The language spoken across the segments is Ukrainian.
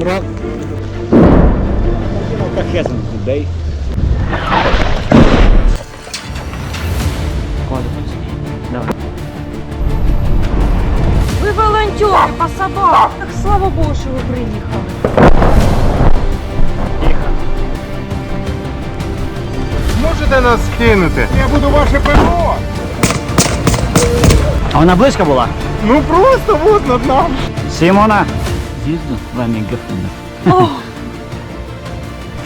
Рок. Кахезен людей. Ви волонтери по собак. Так слава Богу, що ви приїхали. Можете нас скинути? Я буду ваше ПВО. А вона близько була? Ну просто вот над нами. Симона. З'їзду вами гефунда.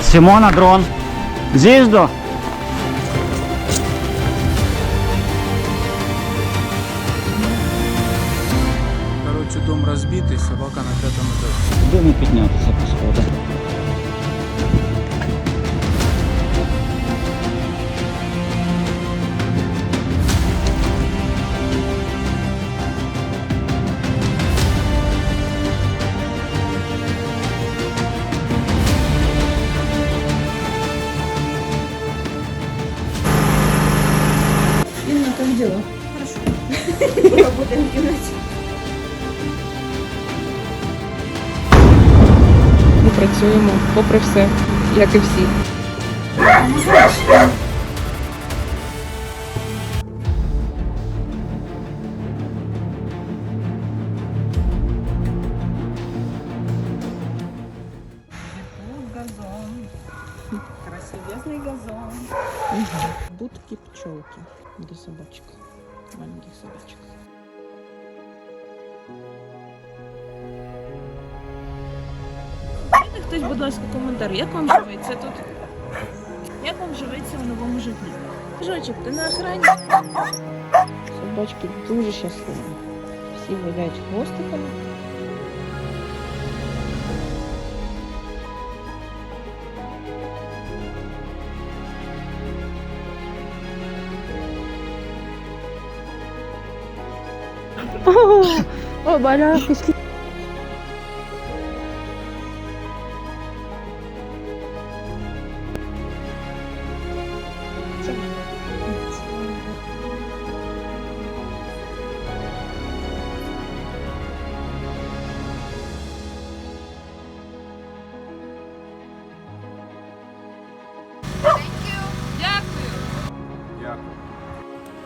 Симона, дрон. З'їзду. Короче, дом разбитый, собака на пятом этаже. Куди не піднятися По сходах? Ми працюємо попри все, як і всі. Красивезный газон. Будки пчелки. До собачек. Маленьких собачек. Хтось, будь ласка, коментар, як вам живеться тут? Як вам живеться в новому житлі? Жочок, ти на охрані? Собачки дуже щасливі. Всі виляють хвостиками. О, баляки.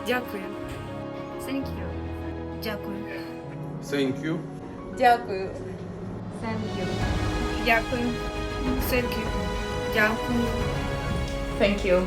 Дякую. Thank you. Дякую. Thank you. Дякую. Thank you. Дякую. Thank you. Дякую. Thank you.